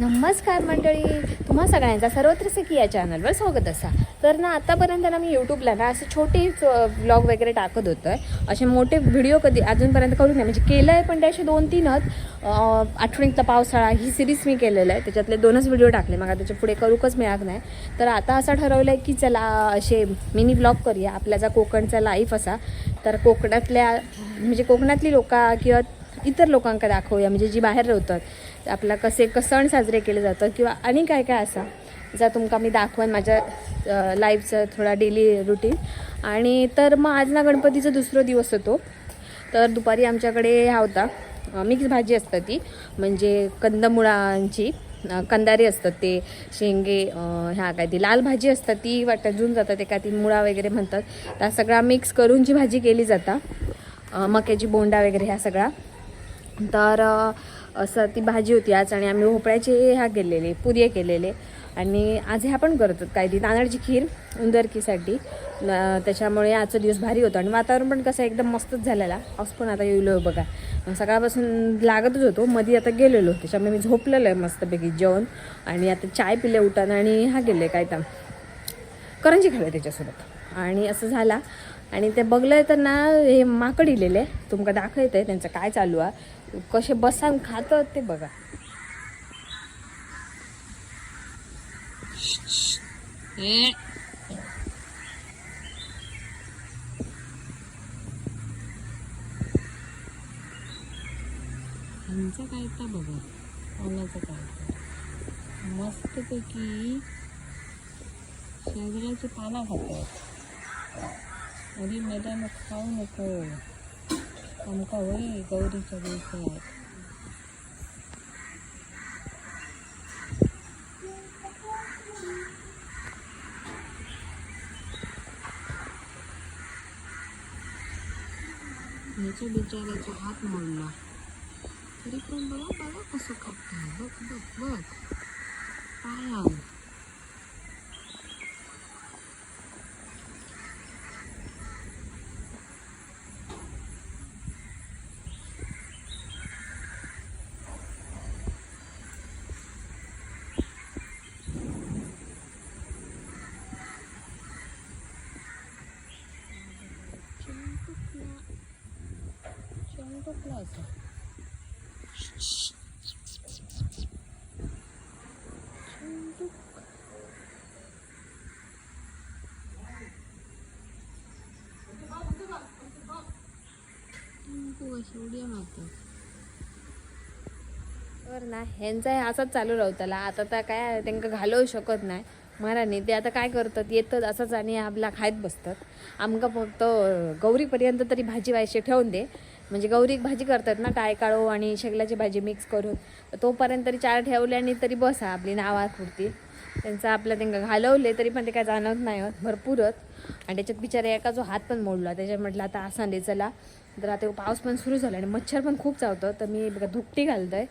नमस्कार मंडळी. तुम्हा सगळ्यांचा सर्वत्र सखी या चॅनलवर स्वागत असा. तर ना आतापर्यंत ना मी यूट्यूबला ना असे छोटेच ब्लॉग वगैरे टाकत होतं. असे मोठे व्हिडिओ कधी अजूनपर्यंत करू नये. म्हणजे केलं आहे पण ते असे दोन तीनच आठवणीतला पावसाळा ही सिरीज मी केलेलं आहे. त्याच्यातले दोनच व्हिडिओ टाकले. मग त्याच्या पुढे करूकच मिळत नाही. तर आता असं ठरवलं आहे की चला असे मिनी ब्लॉग करूया. आपल्याचा कोकणचा लाईफ असा. तर कोकणातल्या म्हणजे कोकणातली लोक किंवा इतर लोकांका दाखवूया. म्हणजे जी बाहेर राहतात. आपला कसे क सण साजरे केले जातात किंवा आणि काय काय असा जर तुमका मी दाखवेन माझ्या लाईफचं थोडा डेली रुटीन आणि तर मग आज ना गणपतीचा दुसरा दिवस होतो. तर दुपारी आमच्याकडे हा होता. मिक्स भाजी असतात ती. म्हणजे कंदमुळांची कंदारी कंदारे असतात ते शेंगे ह्या काय ती लाल भाजी असतात ती वाटजून जातात एका ती मुळा वगैरे म्हणतात. त्या सगळा मिक्स करून जी भाजी केली जाता मक्याची बोंडा वगैरे ह्या सगळा. तर असं ती भाजी होती आज आणि आम्ही भोपळ्याचे ह्या केलेले पुरे केलेले. आणि आज ह्या पण करतात काय ती तांदळाची खीर उंदरकीसाठी. त्याच्यामुळे आजचा दिवस भारी होता. आणि वातावरण पण कसं एकदम मस्तच झालेला. पाऊस पण आता येऊ बघा. सकाळपासून लागतच होतो. मध्ये आता गेलेलो. त्याच्यामुळे मी झोपलेलो आहे मस्तपैकी जेवण. आणि आता चाय पिले उठान आणि हा गेले काय तर. करंजी खाल्ले त्याच्यासोबत. आणि असं झाला. आणि ते बघलं तर ना हे माकड इलेले तुमका दाखवत आहे त्यांचं काय चालू आहे. कसे बसान खातात ते बघा. ह्यांचं काय तर बघा. पाण्याचं काय मस्तपैकी शेंगण्याची पानं खातात. अरे मैदान खाऊ नको आमका होय गौरीच्या दिवसात ह्याच्या बिचाऱ्याचा हात मोडला तरी पण बघा बघा कसं खातं बघ बघ बघ पाया चंटुकला असं उड्या ना ह्यांचा हे असाच चालू राहताला आता तर काय त्यांना घालवू शकत नाही. महाराणी ते आता काय करतात येतात असंच आणि आपला खायत बसतात. आमका फक्त गौरीपर्यंत तरी भाजी व्हायची ठेवून दे. म्हणजे गौरी भाजी करतात ना काय काळो आणि शेगलाची भाजी मिक्स करून. तोपर्यंत तरी चार ठेवल्याने तरी बसा आपली नावापुरती त्यांचं आपलं त्यांना घालवले तरी पण ते काय जाणवत नाही होत भरपूरच आणि त्याच्यात बिचारे एका जो हात पण मोडला त्याच्यात म्हटलं आता असा दे चला. तर आता पाऊस पण सुरू झाला आणि मच्छर पण खूप चावतं तर मी बघा धुकटी आहे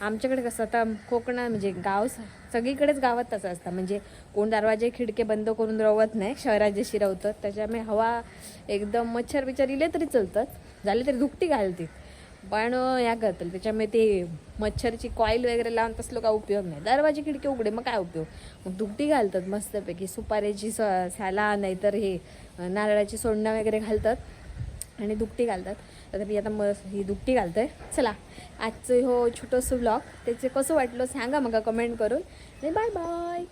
आमच्याकडे कसं आता कोकणात म्हणजे गाव सगळीकडेच गावात तसं असतं. म्हणजे कोण दरवाजे खिडके बंद करून रवत नाही शहरात जशी रवतात त्याच्यामुळे हवा एकदम मच्छर बिच्छर इले तरी चलतात. झाले तरी दुपटी घालते पण या करतात त्याच्यामुळे ते मच्छरची कॉईल वगैरे लावून तसलं काय उपयोग नाही. दरवाजे खिडके उघडे मग काय उपयोग? मग धुकटी घालतात मस्तपैकी. सुपारीची स सॅला नाहीतर हे नारळाची सोडणं वगैरे घालतात. आणि दुपटी घालतात. तर मी आता मग ही दुपटी घालतोय. चला आजचं हो छोटंसं ब्लॉग त्याचं कसं वाटलं सांगा मग कमेंट करून. आणि बाय बाय